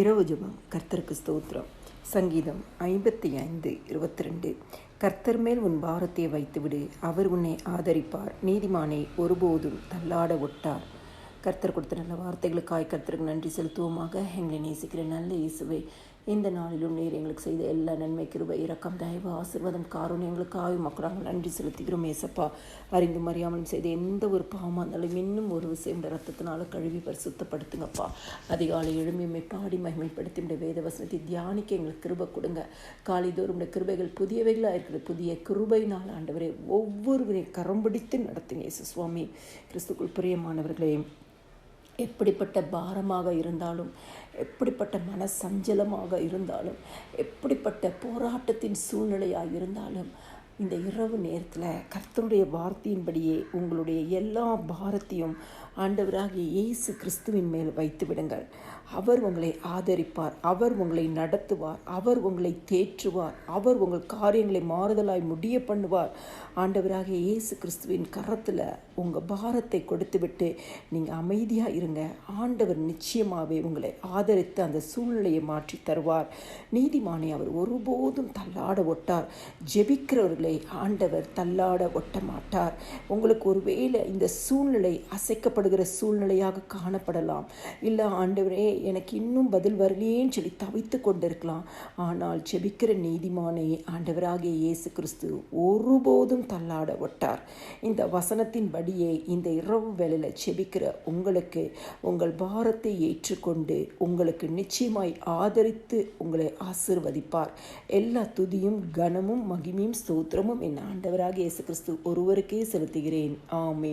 இரவு ஜபம். கர்த்தருக்கு ஸ்தோத்திரம். சங்கீதம் ஐம்பத்தி ஐந்து இருபத்தி ரெண்டு கர்த்தர் மேல் உன் பாரத்தை வைத்துவிடு. அவர் உன்னை ஆதரிப்பார். நீதிமானை ஒருபோதும் தள்ளாட ஒட்டார். கர்த்தர் கொடுத்த நல்ல வார்த்தைகளுக்காய் கர்த்தருக்கு நன்றி செலுத்துவோமாக. எங்களை நேசிக்கிற நல்ல இயேசுவை இந்த நாளிலும் நீர் எங்களுக்கு செய்த எல்லா நன்மை கிருபை இரக்கம் தயவு எங்களுக்கு காரணங்களுக்காக மக்களாக நன்றி செலுத்துகிறோம் ஏசப்பா. அறிந்து அறியாமலும் செய்த எந்த ஒரு பாவமாக இருந்தாலும் இன்னும் ஒரு விஷயம் ரத்தத்தினால கழுவி பரிசுத்தப்படுத்துங்கப்பா. அதிகாலை எழுமையுமை பாடி மகிமைப்படுத்தி இந்த வேத வசனத்தை தியானிக்க எங்களுக்கு கிருபை கொடுங்க. காலைதோறும் இந்த கிருபைகள் புதியவைகளாக இருக்கிற புதிய கிருபையினால் ஆண்டவரே ஒவ்வொருவரையும் கரம்பிடித்து நடத்துங்க இயேசு சுவாமி. கிறிஸ்துக்குள் பிரியமானவர்களே எப்படிப்பட்ட பாரமாக இருந்தாலும் எப்படிப்பட்ட மன சஞ்சலமாக இருந்தாலும் எப்படிப்பட்ட போராட்டத்தின் சூழ்நிலையாக இருந்தாலும் இந்த இரவு நேரத்தில் கர்த்தருடைய வார்த்தையின்படியே உங்களுடைய எல்லா பாரத்தையும் ஆண்டவராகிய இயேசு கிறிஸ்துவின் மேல் வைத்து விடுங்கள். அவர் உங்களை ஆதரிப்பார் அவர் உங்களை நடத்துவார் அவர் உங்களை தேற்றுவார் அவர் உங்கள் காரியங்களை மாறுதலாய் முடிய பண்ணுவார். ஆண்டவராகிய இயேசு கிறிஸ்துவின் கரத்தில் உங்கள் பாரத்தை கொடுத்து விட்டு நீங்கள் அமைதியாக இருங்க. ஆண்டவர் நிச்சயமாகவே உங்களை ஆதரித்து அந்த சூழ்நிலையை மாற்றி தருவார். நீதிமானை அவர் ஒருபோதும் தள்ளாட ஒட்டார். ஜெபிக்கிறவர்கள் ஆண்டவர் தள்ளாட ஒட்ட மாட்டார் உங்களுக்கு ஒருவேளை இந்த சூழ்நிலை அசைக்கப்படுகிற சூழ்நிலையாக காணப்படலாம். இல்லை ஆண்டவரே எனக்கு இன்னும் பதில் வரலையேன்னு சொல்லி தவித்து கொண்டிருக்கலாம். ஆனால் ஜெபிக்கிற நீதிமானை ஆண்டவராகிய இயேசு கிறிஸ்து ஒருபோதும் தள்ளாட ஒட்டார். இந்த வசனத்தின் படியே இந்த இரவு வேலையில் செபிக்கிற உங்களுக்கு உங்கள் பாரத்தை ஏற்றுக்கொண்டு உங்களுக்கு நிச்சயமாய் ஆதரித்து உங்களை ஆசிர்வதிப்பார். எல்லா துதியும் கனமும் மகிமையும் ஸ்தோத்திரமும் என் ஆண்டவராக இயேசு கிறிஸ்து ஒருவருக்கே செலுத்துகிறேன். ஆமே